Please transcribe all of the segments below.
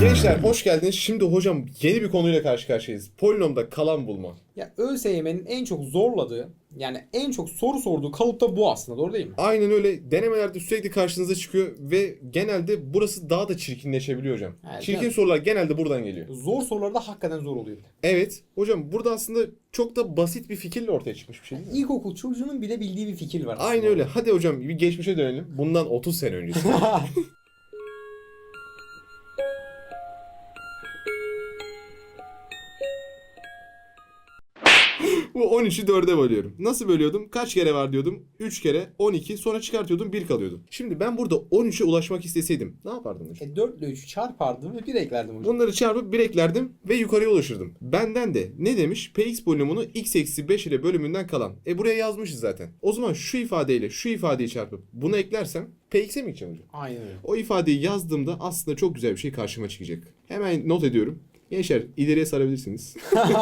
Gençler hoş geldiniz. Şimdi hocam yeni bir konuyla karşı karşıyayız. Polinomda kalan bulma. Ya ÖSYM'nin en çok zorladığı yani en çok soru sorduğu kalıp da bu aslında doğru değil mi? Aynen öyle. Denemelerde sürekli karşınıza çıkıyor ve genelde burası daha da çirkinleşebiliyor hocam. Evet, Çirkin evet. sorular genelde buradan geliyor. Zor sorular da hakikaten zor oluyor. Evet. Hocam burada aslında çok da basit bir fikirle ortaya çıkmış bir şey değil mi? İlkokul çocuğunun bile bildiği bir fikir var aslında. Aynen öyle. Hadi hocam bir geçmişe dönelim. Bundan 30 sene öncesi. Bu 13'ü 4'e bölüyorum. Nasıl bölüyordum? Kaç kere var diyordum? 3 kere 12 sonra çıkartıyordum 1 kalıyordu. Şimdi ben burada 13'e ulaşmak isteseydim ne yapardım hocam? e 4 ile 3'ü çarpardım ve 1 eklerdim hocam. Bunları çarpıp 1 eklerdim ve yukarıya ulaşırdım. Benden de ne demiş? Px polinomunu x eksi 5 ile bölümünden kalan. E buraya yazmışız zaten. O zaman şu ifadeyle şu ifadeyi çarpıp bunu eklersem px'e mi gideceğim hocam? Aynen öyle. O ifadeyi yazdığımda aslında çok güzel bir şey karşıma çıkacak. Hemen not ediyorum. Gençler ileriye sarabilirsiniz.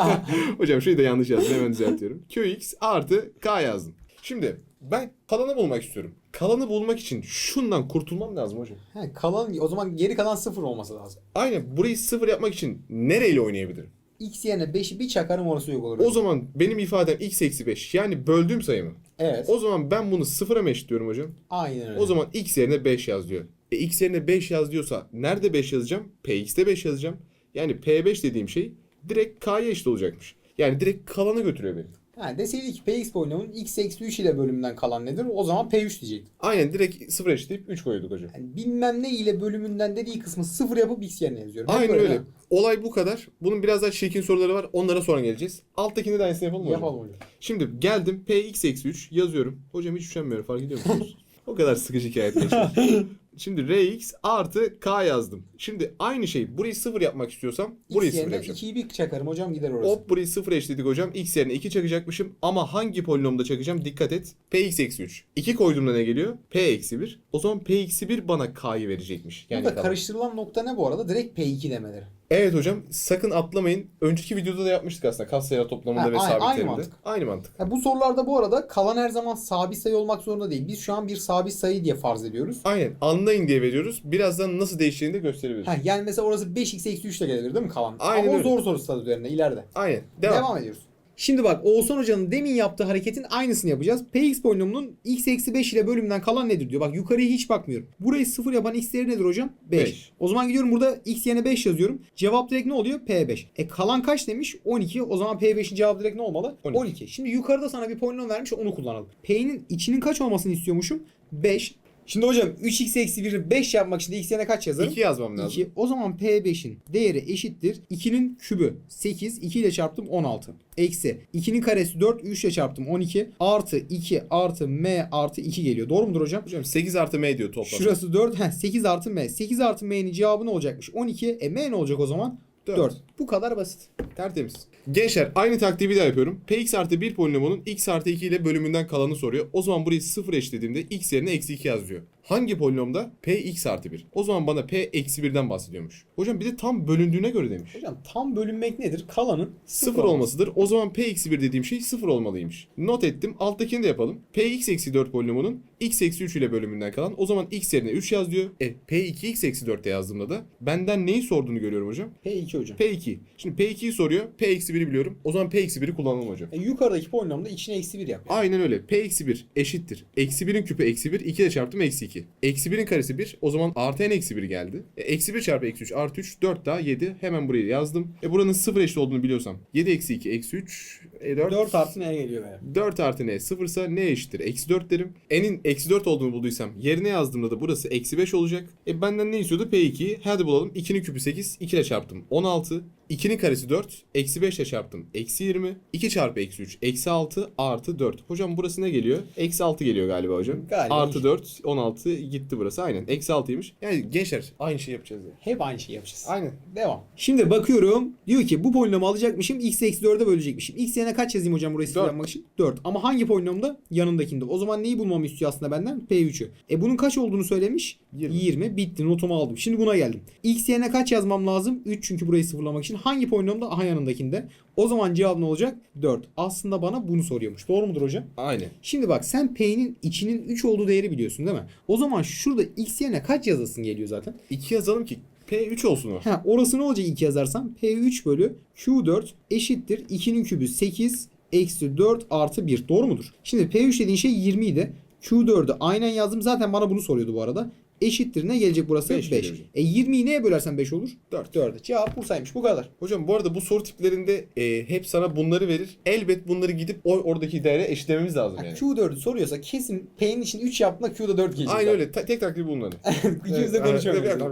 Hocam şurayı da yanlış yazdım hemen düzeltiyorum. Qx artı k yazdım. Şimdi ben kalanı bulmak istiyorum. Kalanı bulmak için şundan kurtulmam lazım hocam. He, kalan o zaman geri kalan 0 olması lazım. Aynen burayı sıfır yapmak için nereyle oynayabilirim? X yerine 5'i bir çakarım orası yok olur. O zaman benim ifadem x eksi 5 yani böldüğüm sayı mı? Evet. O zaman ben bunu sıfıra mı eşitliyorum hocam? Aynen öyle. O zaman x yerine 5 yaz diyor. E x yerine 5 yaz diyorsa nerede 5 yazacağım? Px'te 5 yazacağım. Yani P5 dediğim şey direkt K'ya eşit olacakmış. Yani direkt kalanı götürüyor beni. Ha, deseydi ki Px polinomun x eksi 3 ile bölümünden kalan nedir? O zaman P3 diyecektik. Aynen direkt 0 eşitleyip 3 koyduk hocam. Yani bilmem ne ile bölümünden dediği kısmı 0 yapıp x yerine yazıyorum. Aynen öyle. mi? Olay bu kadar. Bunun biraz daha çirkin soruları var. Onlara sonra geleceğiz. Alttakini de aynısını yapalım mı? Yapalım hocam. Şimdi geldim Px eksi 3 yazıyorum. Hocam hiç üşenmiyorum fark ediyor musunuz? o kadar sıkıcı hikaye. Şimdi Rx artı K yazdım. Şimdi aynı şey. Burayı sıfır yapmak istiyorsam burayı X sıfır yerine yapacağım. 2'yi bir çakarım hocam gider orası. Hop burayı sıfır eşledik hocam. X yerine 2 çakacakmışım. Ama hangi polinomda çakacağım? Dikkat et. Px eksi 3. 2 koyduğumda ne geliyor? P eksi 1. O zaman P eksi 1 bana K'yı verecekmiş. Yani Burada karıştırılan nokta ne bu arada? Direkt P2 demeleri. Evet hocam sakın atlamayın. Önceki videoda da yapmıştık aslında. Katsayılar toplamında Ha, ve sabitlerinde. aynı mantık. Aynı mantık. Ya bu sorularda bu arada kalan her zaman sabit sayı olmak zorunda değil. Biz şu an bir sabit sayı diye farz ediyoruz. Aynen. Anlayın diye veriyoruz. Birazdan nasıl değişeceğini de gösterebiliriz. Ha, yani mesela orası 5x eksi 3 ile gelir değil mi kalan? Aynen Ama o zor soru stadı üzerinde ileride. Aynen. Devam. Devam. ediyoruz. Şimdi bak Oğuzhan Hoca'nın demin yaptığı hareketin aynısını yapacağız. Px polinomunun x eksi 5 ile bölümünden kalan nedir diyor. Bak yukarıya hiç bakmıyorum. Burayı 0 yapan x değeri nedir hocam? 5. Beş. O zaman gidiyorum burada x yerine 5 yazıyorum. Cevap direkt ne oluyor? P5. E kalan kaç demiş? 12. O zaman P5'in cevabı direkt ne olmalı? 12. 12. Şimdi yukarıda sana bir polinom vermiş onu kullanalım. P'nin içinin kaç olmasını istiyormuşum? 5. Şimdi hocam 3x eksi 1'i 5 yapmak için x yerine kaç yazarım? 2 yazmam lazım. 2. O zaman P5'in değeri eşittir. 2'nin kübü 8. 2 ile çarptım 16. Eksi 2'nin karesi 4. 3 ile çarptım 12. Artı 2 artı M artı 2 geliyor. Doğru mudur hocam? Hocam 8 artı M diyor toplam. Şurası 4. Heh, 8 artı M. 8 artı M'nin cevabı ne olacakmış? 12. E M ne olacak o zaman? Dört. 4. Bu kadar basit. Tertemiz. Gençler aynı taktiği bir daha yapıyorum. Px artı 1 polinomunun x artı 2 ile bölümünden kalanı soruyor. O zaman burayı 0 eşlediğimde x yerine eksi 2 yazıyor. Hangi polinomda? Px artı 1. O zaman bana p eksi 1'den bahsediyormuş. Hocam bir de tam bölündüğüne göre demiş. Hocam tam bölünmek nedir? Kalanın 0 olmasıdır. O zaman p eksi 1 dediğim şey 0 olmalıymış. Not ettim. Alttakini de yapalım. px eksi 4 polinomunun x eksi 3 ile bölümünden kalan. O zaman x yerine 3 yaz diyor. E p2x eksi 4'te yazdığımda da benden neyi sorduğunu görüyorum hocam. P2 hocam. P2. Şimdi P2'yi soruyor. P eksi 1'i biliyorum. O zaman P eksi 1'i kullanalım hocam. E, yukarıdaki polinomda içine eksi 1 yapıyor. Aynen öyle. P eksi 1 eşittir. Eksi 1'in küpü eksi 1. 2 ile çarptım eksi 2. Eksi 1'in karesi 1. O zaman artı n eksi 1 geldi. E, eksi 1 çarpı eksi 3 artı 3. 4 daha 7. Hemen buraya yazdım. E buranın 0 eşit olduğunu biliyorsam. 7 eksi 2 eksi 3. E 4. 4 artı ne geliyor be? 4 artı n 0 ise ne eşittir? Eksi 4 derim. N'in eksi 4 olduğunu bulduysam yerine yazdığımda da burası eksi 5 olacak. E benden ne istiyordu? P2'yi. Hadi bulalım. 2'nin küpü 8. 2 ile çarptım. 16. 2'nin karesi 4. Eksi 5 ile çarptım. Eksi 20. 2 çarpı eksi 3. Eksi 6 artı 4. Hocam burası ne geliyor? Eksi 6 geliyor galiba hocam. Galiba. Artı 4. 16 gitti burası. Aynen. Eksi 6'ymış. Yani gençler aynı şey yapacağız ya. Hep aynı şeyi yapacağız. Aynen. Devam. Şimdi bakıyorum. Diyor ki bu polinomu alacakmışım. X eksi 4'e bölecekmişim. X yerine kaç yazayım hocam burayı sıfırlanmak için? 4. Ama hangi polinomda? Yanındakinde. O zaman neyi bulmamı istiyor aslında benden? P3'ü. E bunun kaç olduğunu söylemiş? 20. 20. Bitti. Notumu aldım. Şimdi buna geldim. X yerine kaç yazmam lazım? 3 çünkü burayı sıfırlamak için. Hangi polinomda? Aha yanındakinde. O zaman cevap ne olacak? 4. Aslında bana bunu soruyormuş. Doğru mudur hocam? Aynen. Şimdi bak sen P'nin içinin 3 olduğu değeri biliyorsun değil mi? O zaman şurada X yerine kaç yazasın geliyor zaten? 2 yazalım ki P3 olsun o. Ha, orası ne olacak 2 yazarsam? P3 bölü Q4 eşittir 2'nin kübü 8 eksi 4 artı 1. Doğru mudur? Şimdi P3 dediğin şey 20 idi. Q4'ü aynen yazdım. Zaten bana bunu soruyordu bu arada. Eşittir ne gelecek burası? Beş 5. geliyor. E 20'yi neye bölersen 5 olur? 4. 4. Cevap Bursa'ymış. Bu kadar. Hocam bu arada bu soru tiplerinde e, hep sana bunları verir. Elbet bunları gidip o oradaki değere eşitlememiz lazım yani. Q4'ü soruyorsa kesin P'nin için 3 yaptığında Q'da 4 gelecek. Aynen öyle. Ta- tek taktiği bunları. İkimiz de evet.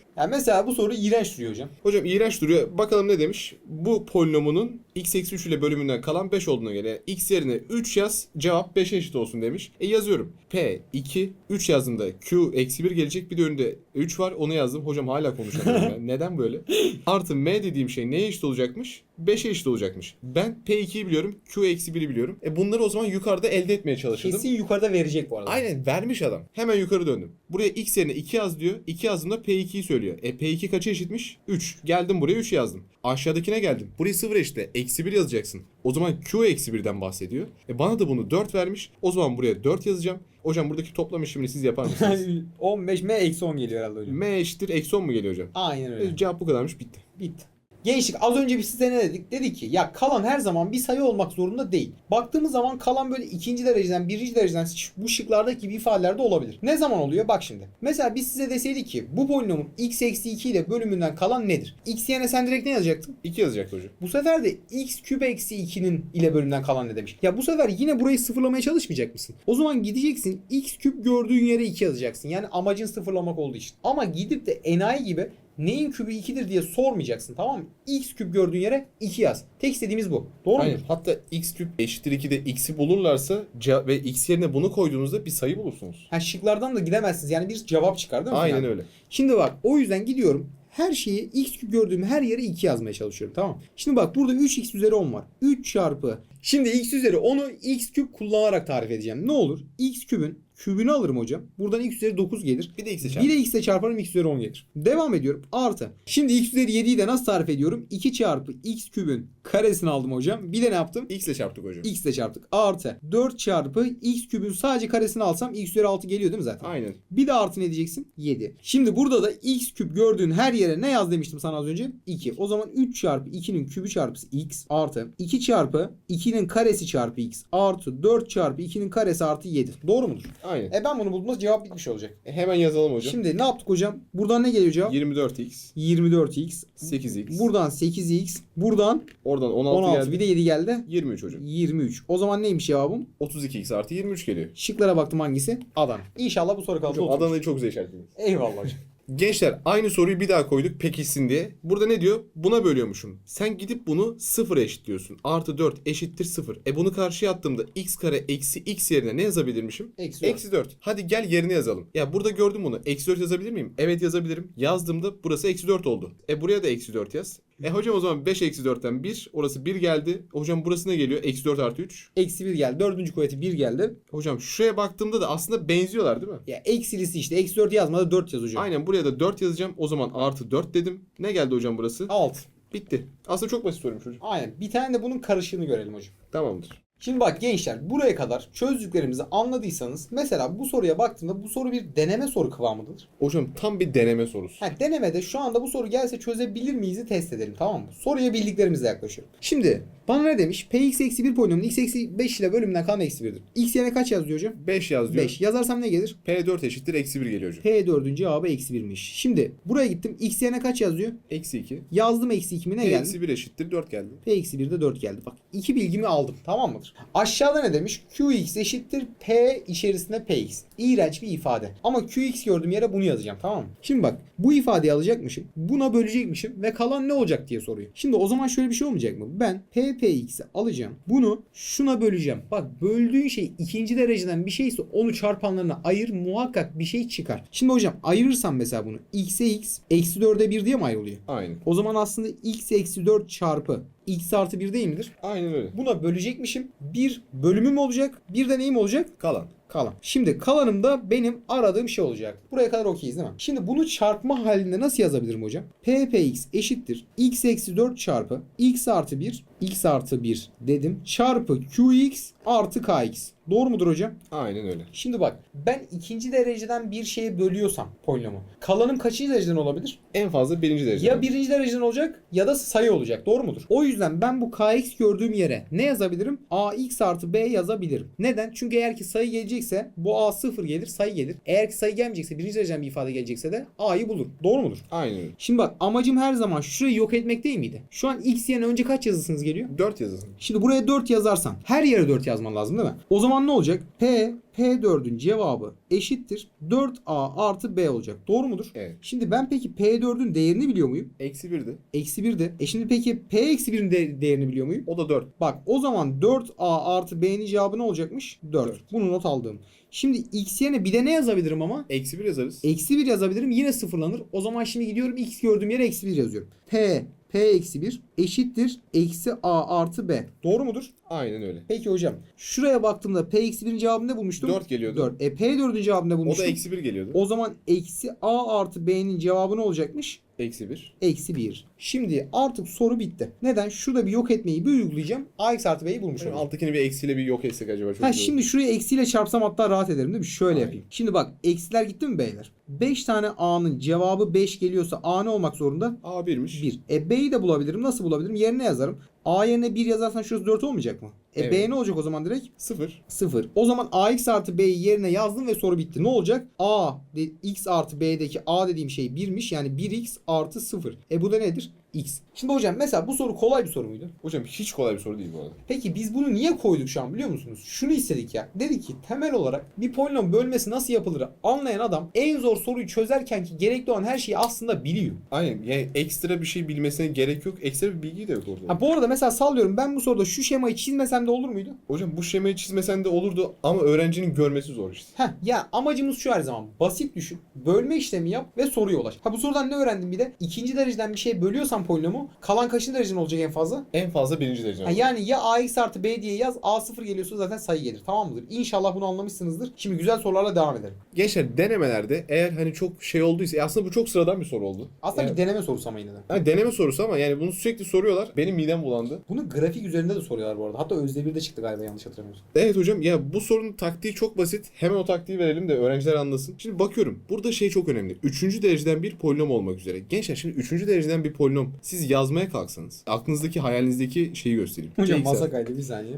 yani mesela bu soru iğrenç duruyor hocam. Hocam iğrenç duruyor. Bakalım ne demiş? Bu polinomunun x eksi 3 ile bölümünden kalan 5 olduğuna göre x yerine 3 yaz cevap 5'e eşit olsun demiş. E yazıyorum. P 2 3 yazdığımda Q eksi 1 gelecek. Bir de önünde 3 var. Onu yazdım. Hocam hala konuşamıyorum ben. Neden böyle? Artı M dediğim şey neye eşit olacakmış? 5'e eşit olacakmış. Ben P2'yi biliyorum. Q eksi 1'i biliyorum. E bunları o zaman yukarıda elde etmeye çalışırdım. Kesin yukarıda verecek bu arada. Aynen vermiş adam. Hemen yukarı döndüm. Buraya x yerine 2 yaz diyor. 2 yazdığımda P2'yi söylüyor. E P2 kaça eşitmiş? 3. Geldim buraya 3 yazdım. Aşağıdakine geldim. Burayı 0 eşitle. Eksi 1 yazacaksın. O zaman Q eksi 1'den bahsediyor. E bana da bunu 4 vermiş. O zaman buraya 4 yazacağım. Hocam buradaki toplam işlemini siz yapar mısınız? 15 M eksi 10 geliyor herhalde hocam. M eşittir eksi 10 mu geliyor hocam? Aynen öyle. E, cevap bu kadarmış bitti. Bitti. Gençlik az önce biz size ne dedik? Dedik ki ya kalan her zaman bir sayı olmak zorunda değil. Baktığımız zaman kalan böyle ikinci dereceden birinci dereceden bu şıklardaki gibi ifadelerde olabilir. Ne zaman oluyor? Bak şimdi. Mesela biz size deseydik ki bu polinomun x eksi 2 ile bölümünden kalan nedir? x yerine sen direkt ne yazacaktın? 2 yazacaktı hocam. Bu sefer de x küp eksi 2'nin ile bölümünden kalan ne demiş. Ya bu sefer yine burayı sıfırlamaya çalışmayacak mısın? O zaman gideceksin x küp gördüğün yere 2 yazacaksın. Yani amacın sıfırlamak olduğu için. Ama gidip de enayi gibi neyin kübü 2'dir diye sormayacaksın tamam mı? x küp gördüğün yere 2 yaz. Tek istediğimiz bu. Doğru Aynen. mu? Hatta x küp eşittir 2'de x'i bulurlarsa ce- ve x yerine bunu koyduğunuzda bir sayı bulursunuz. Ha şıklardan da gidemezsiniz. Yani bir cevap çıkar değil mi? Aynen Yani? öyle. Şimdi bak o yüzden gidiyorum. Her şeyi x küp gördüğüm her yere 2 yazmaya çalışıyorum tamam mı? Şimdi bak burada 3x üzeri 10 var. 3 çarpı. Şimdi x üzeri 10'u x küp kullanarak tarif edeceğim. Ne olur? x kübün kübünü alırım hocam. Buradan x üzeri 9 gelir. Bir de x'e Bir çarp. de x ile çarparım x üzeri 10 gelir. Devam ediyorum. Artı. Şimdi x üzeri 7'yi de nasıl tarif ediyorum? 2 çarpı x kübün karesini aldım hocam. Bir de ne yaptım? x ile çarptık hocam. x ile çarptık. Artı 4 çarpı x kübün sadece karesini alsam x üzeri 6 geliyor değil mi zaten? Aynen. Bir de artı ne diyeceksin? 7. Şimdi burada da x küp gördüğün her yere ne yaz demiştim sana az önce? 2. O zaman 3 çarpı 2'nin kübü çarpısı x artı 2 çarpı 2'nin karesi çarpı x artı 4 çarpı 2'nin karesi artı 7. Doğru mudur? Aynen. E ben bunu bulduğumda cevap bitmiş olacak. E, hemen yazalım hocam. Şimdi ne yaptık hocam? Buradan ne geliyor cevap? 24x, 24x. 8x. Buradan 8x. Buradan Oradan 16, 16. geldi. Bir de 7 geldi. 23 hocam. 23. O zaman neymiş cevabım? 32x artı 23 geliyor. Şıklara baktım hangisi? Adana. İnşallah bu soru kaldı. Adana'yı çok güzel işaretlediniz. Eyvallah hocam. Gençler aynı soruyu bir daha koyduk pekişsin diye. Burada ne diyor? Buna bölüyormuşum. Sen gidip bunu 0 eşitliyorsun. Artı 4 eşittir 0. E bunu karşıya attığımda x kare eksi x yerine ne yazabilirmişim? Eksi dört. Eksi 4. Hadi gel yerine yazalım. Ya burada gördüm bunu. Eksi 4 yazabilir miyim? Evet yazabilirim. Yazdığımda burası eksi 4 oldu. E buraya da eksi 4 yaz. E hocam o zaman 5 eksi 4'ten 1. Orası 1 geldi. Hocam burası ne geliyor? Eksi 4 artı 3. Eksi 1 geldi. Dördüncü kuvveti 1 geldi. Hocam şuraya baktığımda da aslında benziyorlar değil mi? Ya eksilisi işte. Eksi 4 yazmadı 4 yaz hocam. Aynen buraya da 4 yazacağım. O zaman artı 4 dedim. Ne geldi hocam burası? 6. Bitti. Aslında çok basit soruymuş hocam. Aynen. Bir tane de bunun karışığını görelim hocam. Tamamdır. Şimdi bak gençler buraya kadar çözdüklerimizi anladıysanız mesela bu soruya baktığımda bu soru bir deneme soru kıvamındadır. Hocam tam bir deneme sorusu. Ha, denemede şu anda bu soru gelse çözebilir miyiz test edelim tamam mı? Soruya bildiklerimizle yaklaşıyorum. Şimdi bana ne demiş? Px eksi 1 polinomun x eksi 5 ile bölümünden kalan eksi 1'dir. x yerine kaç yazıyor hocam? 5 yaz diyor. 5. Yazarsam ne gelir? P4 eşittir eksi 1 geliyor hocam. P4'ün cevabı eksi 1'miş. Şimdi buraya gittim. x yerine kaç yazıyor? Eksi 2. Yazdım eksi 2'mi ne P geldi? eksi 1 eşittir 4 geldi. P eksi 1'de 4 geldi. Bak iki bilgimi aldım. Tamam mıdır? Aşağıda ne demiş? Qx eşittir P içerisinde Px. İğrenç bir ifade. Ama Qx gördüğüm yere bunu yazacağım. Tamam mı? Şimdi bak bu ifadeyi alacakmışım. Buna bölecekmişim. Ve kalan ne olacak diye soruyor. Şimdi o zaman şöyle bir şey olmayacak mı? Ben PPx'i alacağım. Bunu şuna böleceğim. Bak böldüğün şey ikinci dereceden bir şeyse onu çarpanlarına ayır. Muhakkak bir şey çıkar. Şimdi hocam ayırırsam mesela bunu x'e x eksi 4'e 1 diye mi ayrılıyor? Aynen. O zaman aslında x eksi 4 çarpı x artı 1 değil midir? Aynen öyle. Buna bölecekmişim. Bir bölümüm olacak. Bir de neyim olacak? Kalan. Kalan. Şimdi kalanım da benim aradığım şey olacak. Buraya kadar okeyiz değil mi? Şimdi bunu çarpma halinde nasıl yazabilirim hocam? ppx eşittir x eksi 4 çarpı x artı 1 x artı 1 dedim çarpı qx artı kx. Doğru mudur hocam? Aynen öyle. Şimdi bak ben ikinci dereceden bir şeye bölüyorsam polinomu. Kalanım kaçıncı dereceden olabilir? En fazla birinci derece. Ya birinci dereceden olacak ya da sayı olacak. Doğru mudur? O yüzden ben bu kx gördüğüm yere ne yazabilirim? ax artı b yazabilirim. Neden? Çünkü eğer ki sayı gelecekse bu a sıfır gelir sayı gelir. Eğer ki sayı gelmeyecekse birinci dereceden bir ifade gelecekse de a'yı bulur. Doğru mudur? Aynen öyle. Şimdi bak amacım her zaman şurayı yok etmek değil miydi? Şu an x yerine önce kaç yazısınız geliyor? 4 yazısın. Şimdi buraya 4 yazarsan her yere 4 yazman lazım değil mi? O zaman ne olacak? P, P4'ün cevabı eşittir 4A artı B olacak. Doğru mudur? Evet. Şimdi ben peki P4'ün değerini biliyor muyum? Eksi 1'di. Eksi 1'de. E şimdi peki P eksi 1'in de- değerini biliyor muyum? O da 4. Bak o zaman 4A artı B'nin cevabı ne olacakmış? 4. Dört. Bunu not aldım. Şimdi x yerine bir de ne yazabilirim ama? Eksi 1 yazarız. Eksi 1 yazabilirim yine sıfırlanır. O zaman şimdi gidiyorum x gördüğüm yere eksi 1 yazıyorum. P, P eksi 1 eşittir eksi A artı B. Doğru mudur? Aynen öyle. Peki hocam şuraya baktığımda P eksi 1'in cevabını ne bulmuştum? 4 geliyordu. 4. E P4'ün cevabını ne O bulmuştum? da eksi 1 geliyordu. O zaman eksi A artı B'nin cevabı ne olacakmış? Eksi 1. Eksi 1. Şimdi artık soru bitti. Neden? Şurada bir yok etmeyi bir uygulayacağım. AX artı B'yi bulmuş Şöyle olacağım. alttakini bir eksiyle bir yok etsek acaba çok Ha güzel olur. şimdi şuraya eksiyle çarpsam hatta rahat ederim değil mi? Şöyle Aynen. yapayım. Şimdi bak eksiler gitti mi beyler? 5 tane A'nın cevabı 5 geliyorsa A ne olmak zorunda? A 1'miş. 1. E B'yi de bulabilirim. Nasıl bulabilirim? Yerine yazarım. A yerine 1 yazarsan şurası 4 olmayacak mı? E Evet. B ne olacak o zaman direkt? 0. 0. O zaman AX artı B'yi yerine yazdım ve soru bitti. Ne olacak? A de, X artı B'deki A dediğim şey 1'miş. Yani 1X artı 0. E bu da nedir? X. Şimdi hocam mesela bu soru kolay bir soru muydu? Hocam hiç kolay bir soru değil bu arada. Peki biz bunu niye koyduk şu an biliyor musunuz? Şunu istedik ya. Dedik ki temel olarak bir polinom bölmesi nasıl yapılır anlayan adam en zor soruyu çözerken ki gerekli olan her şeyi aslında biliyor. Aynen yani ekstra bir şey bilmesine gerek yok. Ekstra bir bilgi de yok orada. Ha bu arada mesela sallıyorum ben bu soruda şu şemayı çizmesem de olur muydu? Hocam bu şemayı çizmesen de olurdu ama öğrencinin görmesi zor işte. Heh ya amacımız şu her zaman. Basit düşün. Bölme işlemi yap ve soruya ulaş. Ha bu sorudan ne öğrendim bir de? İkinci dereceden bir şey bölüyorsan polinomu kalan kaçıncı dereceden olacak en fazla? En fazla birinci derece. Ha yani ya ax artı b diye yaz a0 geliyorsa zaten sayı gelir tamam mıdır? İnşallah bunu anlamışsınızdır. Şimdi güzel sorularla devam edelim. Gençler denemelerde eğer hani çok şey olduysa e aslında bu çok sıradan bir soru oldu. Aslında Yani- bir deneme sorusu ama yine de. Ha, deneme sorusu ama yani bunu sürekli soruyorlar. Benim midem bulandı. Bunu grafik üzerinde de soruyorlar bu arada. Hatta Özde 1'de çıktı galiba yanlış hatırlamıyorsam. Evet hocam ya bu sorunun taktiği çok basit. Hemen o taktiği verelim de öğrenciler anlasın. Şimdi bakıyorum. Burada şey çok önemli. Üçüncü dereceden bir polinom olmak üzere. Gençler şimdi üçüncü dereceden bir polinom siz yazmaya kalksanız aklınızdaki hayalinizdeki şeyi göstereyim. Hocam masa kaydı bir saniye.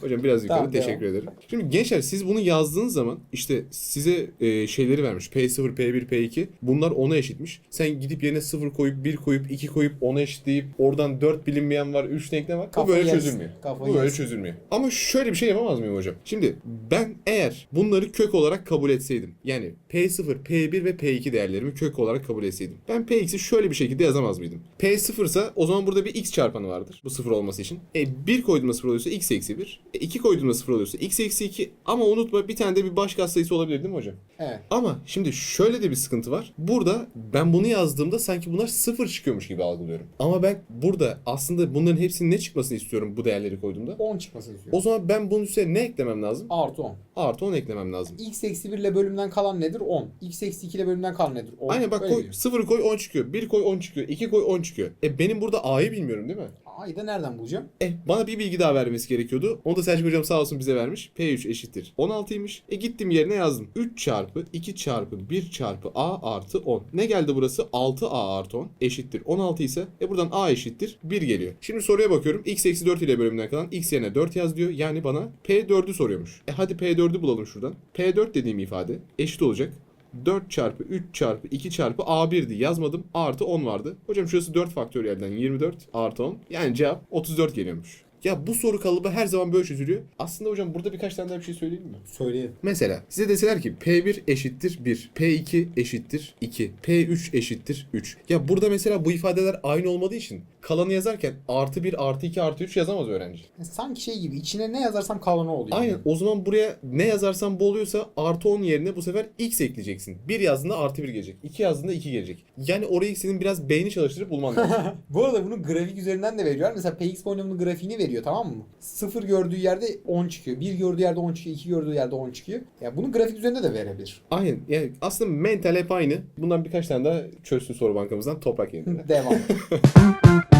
Hocam biraz yukarı Tamam, teşekkür devam. ederim. Şimdi gençler siz bunu yazdığınız zaman işte size e, şeyleri vermiş. P0, P1, P2. Bunlar 10'a eşitmiş. Sen gidip yerine 0 koyup 1 koyup 2 koyup 10'a eşitleyip oradan 4 bilinmeyen var 3 denklem var. Bu Kafayı böyle yersin. çözülmüyor. Kafayı Bu böyle yersin. çözülmüyor. Ama şöyle bir şey yapamaz mıyım hocam? Şimdi ben eğer bunları kök olarak kabul etseydim. Yani P0, P1 ve P2 değerlerimi kök olarak kabul etseydim. Ben Px'i şöyle bir şekilde yazamaz mıydım? P0 ise o zaman burada bir x çarpanı vardır. Bu 0 olması için. E 1 koyduğumda 0 oluyorsa x eksi 1. E 2 koyduğumda 0 oluyorsa x eksi 2. Ama unutma bir tane de bir baş katsayısı olabilir değil mi hocam? Evet. Ama şimdi şöyle de bir sıkıntı var. Burada ben bunu yazdığımda sanki bunlar sıfır çıkıyormuş gibi algılıyorum. Ama ben burada aslında bunların hepsinin ne çıkmasını istiyorum bu değerleri koyduğumda. 10 çıkmasını istiyorum. O zaman ben bunun üstüne ne eklemem lazım? Artı 10. Artı 10 eklemem lazım. x eksi 1 ile bölümden kalan nedir? 10. x eksi 2 ile bölümden kalan nedir? 10. Aynen bak Öyle koy, gidiyor. 0 koy 10 çıkıyor. 1 koy 10 çıkıyor. 2 koy 10 çıkıyor. E benim burada A'yı bilmiyorum değil mi? A'yı da nereden bulacağım? E bana bir bilgi daha vermesi gerekiyordu. Onu da Selçuk hocam sağ olsun bize vermiş. P3 eşittir 16'ymış. E gittim yerine yazdım. 3 çarpı 2 çarpı 1 çarpı A artı 10. Ne geldi burası? 6A artı 10 eşittir 16 ise e buradan A eşittir 1 geliyor. Şimdi soruya bakıyorum. X eksi 4 ile bölümünden kalan X yerine 4 yaz diyor. Yani bana P4'ü soruyormuş. E hadi P4'ü bulalım şuradan. P4 dediğim ifade eşit olacak. 4 çarpı 3 çarpı 2 çarpı A1'di yazmadım. Artı 10 vardı. Hocam şurası 4 faktöriyelden 24 artı 10. Yani cevap 34 geliyormuş. Ya bu soru kalıbı her zaman böyle çözülüyor. Aslında hocam burada birkaç tane daha bir şey söyleyeyim mi? Söyleyelim. Mesela size deseler ki P1 eşittir 1, P2 eşittir 2, P3 eşittir 3. Ya burada mesela bu ifadeler aynı olmadığı için kalanı yazarken artı 1 artı 2 artı 3 yazamaz öğrenci. Sanki şey gibi içine ne yazarsam kalanı oluyor. Aynen o zaman buraya ne yazarsan bu oluyorsa artı 10 yerine bu sefer x ekleyeceksin. 1 yazdığında artı 1 gelecek. 2 yazdığında 2 gelecek. Yani orayı senin biraz beyni çalıştırıp bulman lazım. Bu arada bunu grafik üzerinden de veriyor. Mesela PX polinomi'nin grafiğini veriyor tamam mı? 0 gördüğü yerde 10 çıkıyor. 1 gördüğü yerde 10 çıkıyor. 2 gördüğü yerde 10 çıkıyor. Ya bunu grafik üzerinde de verebilir. Aynen yani aslında mental hep aynı. Bundan birkaç tane daha çözsün soru bankamızdan toprak yerine. Devam.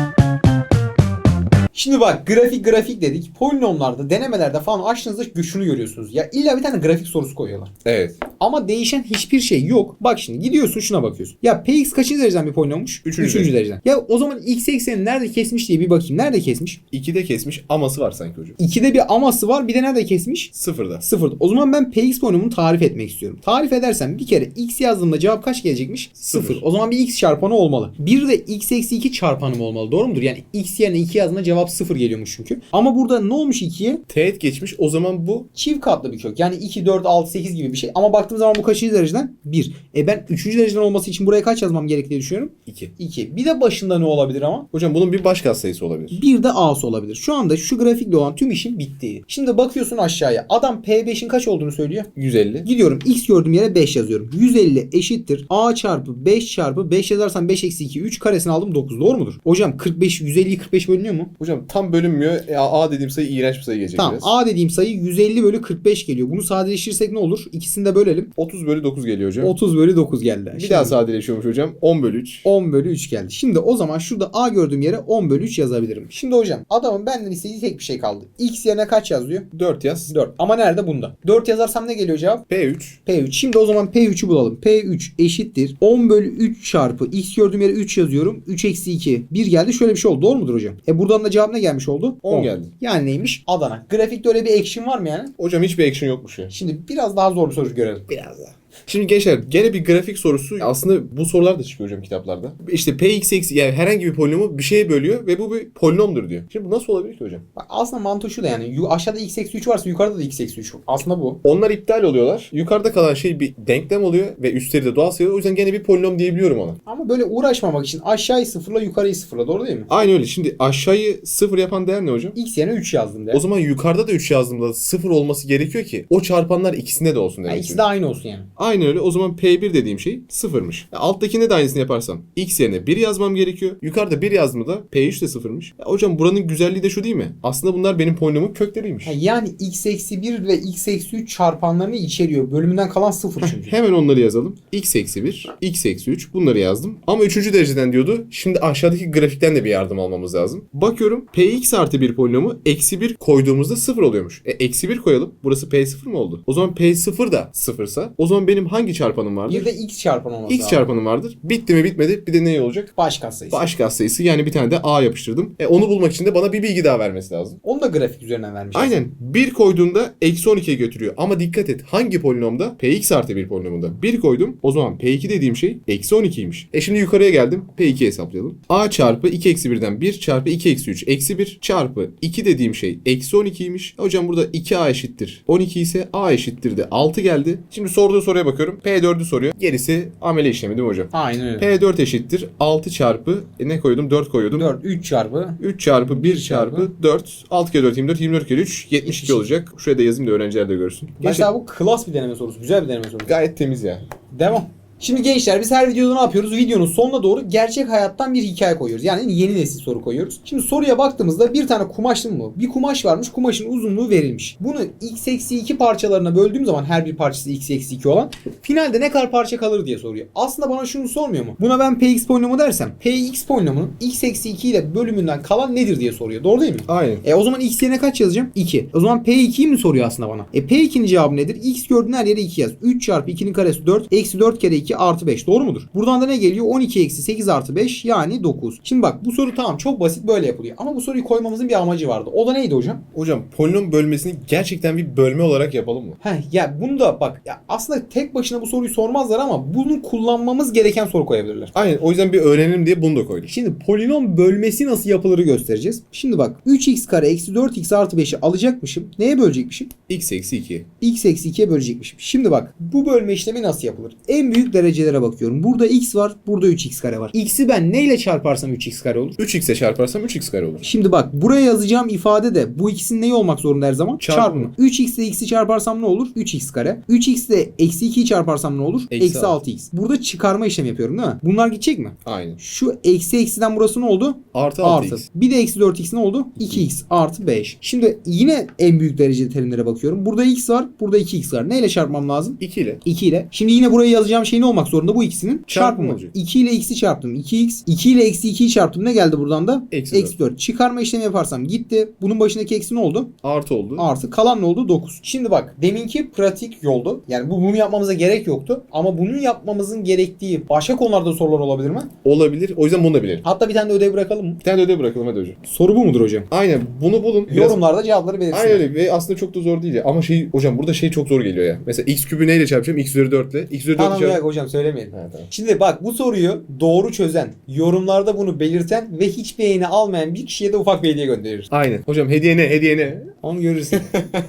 Şimdi bak grafik grafik dedik. Polinomlarda, denemelerde falan açtığınızda şunu görüyorsunuz. Ya illa bir tane grafik sorusu koyuyorlar. evet. Ama değişen hiçbir şey yok. Bak şimdi gidiyorsun şuna bakıyorsun. Ya Px kaçıncı dereceden bir polinommuş? Üçüncü Üçüncü dereceden. Ya o zaman x ekseni nerede kesmiş diye bir bakayım. Nerede kesmiş? 2'de kesmiş aması var sanki hocam. 2'de bir aması var. Bir de nerede kesmiş? Sıfırda. Sıfırda. O zaman ben Px polinomunu tarif etmek istiyorum. Tarif edersem bir kere x yazdığımda cevap kaç gelecekmiş? Sıfır. Sıfır. O zaman bir x çarpanı olmalı. Bir de x eksi 2 çarpanı mı olmalı? Doğru mudur? Yani x yerine 2 yazdığında cevap sıfır geliyormuş çünkü. Ama burada ne olmuş 2'ye? Teğet geçmiş o zaman bu Çift katlı bir kök. Yani 2, 4, 6, 8 gibi bir şey. Ama baktığım zaman bu kaçıncı dereceden? 1. E ben 3. dereceden olması için buraya kaç yazmam gerek diye düşünüyorum? 2. 2. Bir de başında ne olabilir ama? Hocam bunun bir baş katsayısı olabilir. Bir de A'sı olabilir. Şu anda şu grafikle olan tüm işin bittiği. Şimdi bakıyorsun aşağıya. Adam P5'in kaç olduğunu söylüyor. 150. Gidiyorum x gördüğüm yere 5 yazıyorum. 150 eşittir. A çarpı 5 çarpı 5 yazarsam 5 eksi 2 3 karesini aldım 9. Doğru mudur? Hocam 45 150'yi 45 bölünüyor mu? Hocam tam bölünmüyor. E, A dediğim sayı iğrenç bir sayı gelecek Tamam. biraz. A dediğim sayı 150 bölü 45 geliyor. Bunu sadeleştirirsek ne olur? İkisini de bölelim. 30 bölü 9 geliyor hocam. 30 bölü 9 geldi. bir Şimdi daha sadeleşiyormuş hocam. 10 bölü 3. 10 bölü 3 geldi. Şimdi o zaman şurada A gördüğüm yere 10 bölü 3 yazabilirim. Şimdi hocam adamın benden istediği tek bir şey kaldı. X yerine kaç yazıyor? 4 yaz. 4. Ama nerede? Bunda. 4 yazarsam ne geliyor cevap? P3. P3. Şimdi o zaman P3'ü bulalım. P3 eşittir. 10 bölü 3 çarpı X gördüğüm yere 3 yazıyorum. 3 eksi 2. 1 geldi. Şöyle bir şey oldu. Doğru mudur hocam? E buradan da cevap ne gelmiş oldu? 10 geldi. Yani neymiş? Adana. Grafikte öyle bir action var mı yani? Hocam hiçbir action yokmuş ya. Şimdi biraz daha zor bir soru görelim. Biraz daha. Şimdi gençler gene bir grafik sorusu. Aslında bu sorular da çıkıyor hocam kitaplarda. İşte px eksi yani herhangi bir polinomu bir şeye bölüyor ve bu bir polinomdur diyor. Şimdi bu nasıl olabilir ki hocam? Bak aslında mantığı şu da yani. Aşağıda x eksi 3 varsa yukarıda da x eksi 3 var. Aslında bu. Onlar iptal oluyorlar. Yukarıda kalan şey bir denklem oluyor ve üstleri de doğal sayı. O yüzden gene bir polinom diyebiliyorum ona. Ama böyle uğraşmamak için aşağıyı sıfırla yukarıyı sıfırla. Doğru değil mi? Aynı öyle. Şimdi aşağıyı sıfır yapan değer ne hocam? X yerine 3 yazdım de. O zaman yukarıda da 3 yazdığımda sıfır olması gerekiyor ki o çarpanlar ikisinde de olsun Yani demek ikisi istiyorum. de aynı olsun yani. Aynı öyle. O zaman P1 dediğim şey sıfırmış. Ya Alttakinde de aynısını yaparsam x yerine 1 yazmam gerekiyor. Yukarıda 1 yazdığımda P3 de sıfırmış. Ya hocam buranın güzelliği de şu değil mi? Aslında bunlar benim polinomun kökleriymiş. Ha, yani x eksi 1 ve x eksi 3 çarpanlarını içeriyor. Bölümünden kalan 0 çünkü. Hemen onları yazalım. x eksi 1, x eksi 3 bunları yazdım. Ama 3. dereceden diyordu. Şimdi aşağıdaki grafikten de bir yardım almamız lazım. Bakıyorum px artı 1 polinomu eksi 1 koyduğumuzda 0 oluyormuş. E eksi 1 koyalım. Burası p0 mı oldu? O zaman p0 da 0'sa o zaman benim hangi çarpanım vardır? bir de x çarpan olması x lazım. çarpanım vardır. Bitti mi bitmedi bir de ne olacak? Baş katsayısı. Baş katsayısı yani bir tane de a yapıştırdım. E onu bulmak için de bana bir bilgi daha vermesi lazım. Onu da grafik üzerinden vermiş. Aynen. 1 koyduğunda eksi 12'ye götürüyor. Ama dikkat et hangi polinomda? Px artı 1 polinomunda. 1 koydum. O zaman P2 dediğim şey eksi 12'ymiş. E şimdi yukarıya geldim. P2 hesaplayalım. A çarpı 2 eksi 1'den 1 çarpı 2 eksi 3 eksi 1 çarpı 2 dediğim şey eksi 12'ymiş. E Hocam burada 2A eşittir. 12 ise A eşittir de 6 geldi. Şimdi sorduğu soruya bakıyorum. P4'ü soruyor. Gerisi amele işlemi değil mi hocam? Aynen öyle. P4 eşittir 6 çarpı e ne koydum 4 koydum. 4, 3 çarpı 3 çarpı 1 çarpı 4. 6 kere 4 24. 24 kere 3 72 72. olacak. Şuraya da yazayım da öğrenciler de görsün. Gençler, Mesela bu klas bir deneme sorusu. Güzel bir deneme sorusu. gayet temiz ya. Devam. Şimdi gençler biz her videoda ne yapıyoruz? Videonun sonuna doğru gerçek hayattan bir hikaye koyuyoruz. Yani yeni nesil soru koyuyoruz. Şimdi soruya baktığımızda bir tane kumaş değil mi bu? Bir kumaş varmış. Kumaşın uzunluğu verilmiş. Bunu x eksi 2 parçalarına böldüğüm zaman her bir parçası x eksi 2 olan finalde ne kadar parça kalır diye soruyor. Aslında bana şunu sormuyor mu? Buna ben px polinomu dersem px polinomunun x eksi 2 ile bölümünden kalan nedir diye soruyor. Doğru değil mi? Aynen. E o zaman x yerine kaç yazacağım? 2. O zaman P2'yi mi soruyor aslında bana? E P2'nin cevabı nedir? X gördüğün her yere 2 yaz. 3 çarpı 2'nin karesi 4. Eksi 4 kere 2 artı 5. Doğru mudur? Buradan da ne geliyor? 12 eksi 8 artı 5 yani 9. Şimdi bak bu soru tamam çok basit böyle yapılıyor. Ama bu soruyu koymamızın bir amacı vardı. O da neydi hocam? Hocam polinom bölmesini gerçekten bir bölme olarak yapalım mı? Heh ya bunu da bak ya aslında tek başına bu soruyu sormazlar ama bunu kullanmamız gereken soru koyabilirler. Aynen o yüzden bir öğrenelim diye bunu da koyduk. Şimdi polinom bölmesi nasıl yapılırı göstereceğiz. Şimdi bak 3x kare eksi 4x artı 5'i alacakmışım. Neye bölecekmişim? x eksi 2. x eksi 2'ye bölecekmişim. Şimdi bak bu bölme işlemi nasıl yapılır? En büyük derecelere bakıyorum. Burada x var, burada 3x kare var. x'i ben neyle çarparsam 3x kare olur? 3x'e çarparsam 3x kare olur. Şimdi bak buraya yazacağım ifade de bu ikisinin neyi olmak zorunda her zaman? Çarpımı. Çarpımı. 3x ile x'i çarparsam ne olur? 3x kare. 3x ile eksi 2'yi çarparsam ne olur? Eksi Eksi 6x. Burada çıkarma işlemi yapıyorum değil mi? Bunlar gidecek mi? Aynen. Şu eksi eksiden burası ne oldu? Artı 6x. Artı. Bir de eksi 4x ne oldu? 2x artı 5. Şimdi yine en büyük dereceli terimlere bakıyorum. Burada x var. Burada 2x var. Neyle çarpmam lazım? 2 ile. 2 ile. Şimdi yine buraya yazacağım şey ne olmak zorunda? Bu ikisinin çarpımı. olacak. 2 ile x'i çarptım. 2x. 2 ile eksi 2'yi çarptım. Ne geldi buradan da? Eksi Eksi 4. Çıkarma işlemi yaparsam gitti. Bunun başındaki eksi ne oldu? Artı oldu. Artı. Kalan ne oldu? 9. Şimdi bak deminki pratik yoldu. Yani bu, bunu yapmamıza gerek yoktu. Ama bunun yapmamızın gerektiği başka konularda sorular olabilir mi? Olabilir. O yüzden bunu da bilelim. Hatta bir tane de ödev bırakalım mı? Bir tane de ödev bırakalım hadi hocam. Soru bu mudur hocam? Aynen bunu bulun. Biraz- Yorumlarda cevapları belirsin. Aynen öyle ve aslında çok da zor değil ya. Ama şey hocam burada şey çok zor geliyor ya. Mesela x küpü neyle çarpacağım? x üzeri 4 ile. x üzeri 4 Tamam çarp... hocam söylemeyelim. Ha, tamam. Şimdi bak bu soruyu doğru çözen, yorumlarda bunu belirten ve hiç beğeni almayan bir kişiye de ufak bir hediye göndeririz. Aynen. Hocam hediye ne? Hediye ne? Onu görürsün.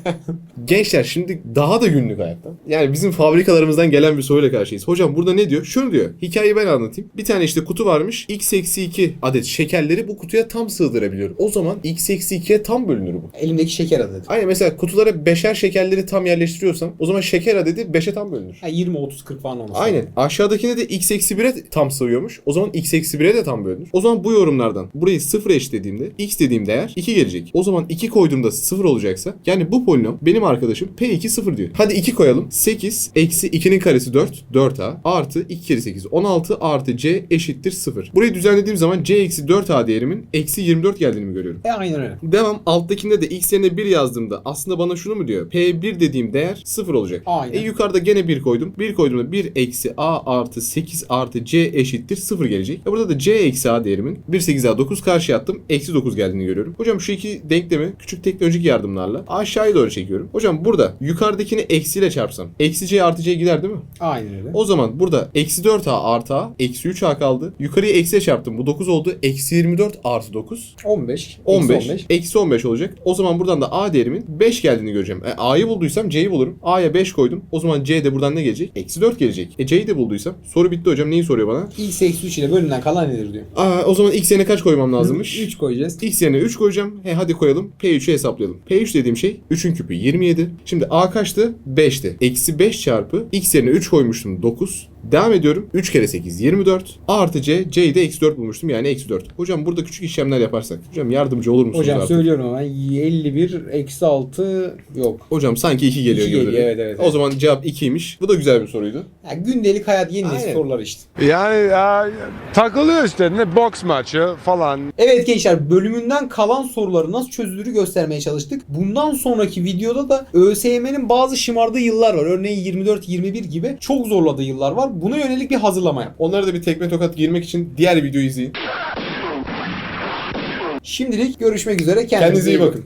Gençler şimdi daha da günlük hayattan. Yani bizim fabrikalarımızdan gelen bir soruyla karşıyız. Hocam burada ne diyor? Şunu diyor. Hikayeyi ben anlatayım. Bir tane işte kutu varmış. x eksi 2 adet şekerleri bu kutuya tam sığdırabiliyorum. O zaman x eksi 2'ye tam bölünür bu. Elimdeki şeker adedi. Aynen mesela kutulara beşer şekerleri tam yerleştiriyorsam o zaman şeker adedi 5'e tam bölünür. Ha, 20, 30, 40 falan olması. Aynen. Aşağıdakine de x eksi 1'e tam sığıyormuş. O zaman x eksi 1'e de tam bölünür. O zaman bu yorumlardan burayı 0 eşitlediğimde x dediğim değer 2 gelecek. O zaman 2 koyduğumda 0 olacaksa yani bu polinom benim arkadaşım P2 0 diyor. Hadi 2 koyalım. 8 eksi 2'nin karesi 4. 4a artı 2 kere 8 16 artı c eşittir 0. Burayı düzenlediğim zaman c eksi 4a değerimin eksi 24 geldiğini mi görüyorum? E aynen öyle. Devam alttakinde de x yerine 1 yazdığımda aslında bana şunu mu diyor? P1 dediğim değer 0 olacak. Aynen. E yukarıda gene 1 koydum. 1 koyduğumda 1 eksi a artı 8 artı c eşittir 0 gelecek. E burada da c eksi a değerimin 1 8 a 9 karşıya attım. Eksi 9 geldiğini görüyorum. Hocam şu iki denklemi küçük teknolojik yardımlarla aşağıya doğru çekiyorum. Hocam burada yukarıdakini eksiyle çarpsam. Eksi c artı c gider değil mi? Aynen öyle. O zaman burada eksi 4a artı a eksi 3a kaldı. Yukarıya eksiye çarptım. Bu 9 oldu. Eksi 24 artı 9. 15. 15. Eksi 15. Eksi 15 olacak. O zaman buradan da A değerimin 5 geldiğini göreceğim. E, A'yı bulduysam C'yi bulurum. A'ya 5 koydum. O zaman C de buradan ne gelecek? Eksi 4 gelecek. E C'yi de bulduysam. Soru bitti hocam. Neyi soruyor bana? X eksi 3 ile bölümden kalan nedir diyor. Aa, o zaman X yerine kaç koymam lazımmış? 3 koyacağız. X yerine 3 koyacağım. He hadi koyalım. P3'ü hesaplayalım. P3 dediğim şey 3'ün küpü 27. Şimdi A kaçtı? 5'ti. Eksi 5 çarpı X yerine 3 koymuştum 9. Devam ediyorum. 3 kere 8 24. Artı C. C'yi de eksi 4 bulmuştum. Yani eksi 4. Hocam burada küçük işlemler yaparsak. Hocam yardımcı olur musunuz Hocam artık? söylüyorum hemen 51 eksi 6 yok. Hocam sanki 2 geliyor İki gibi. geliyor, evet, evet, O evet. zaman cevap 2'ymiş. Bu da güzel bir soruydu. Ya gündelik hayat yeni nesil Aynen. sorular işte. Yani ya, takılıyor işte ne boks maçı falan. Evet gençler bölümünden kalan soruları nasıl çözülürü göstermeye çalıştık. Bundan sonraki videoda da ÖSYM'nin bazı şımardığı yıllar var. Örneğin 24-21 gibi çok zorladığı yıllar var. Buna yönelik bir hazırlama yap. Onlara da bir tekme tokat girmek için diğer videoyu izleyin. Şimdilik görüşmek üzere. Kendinize iyi bakın.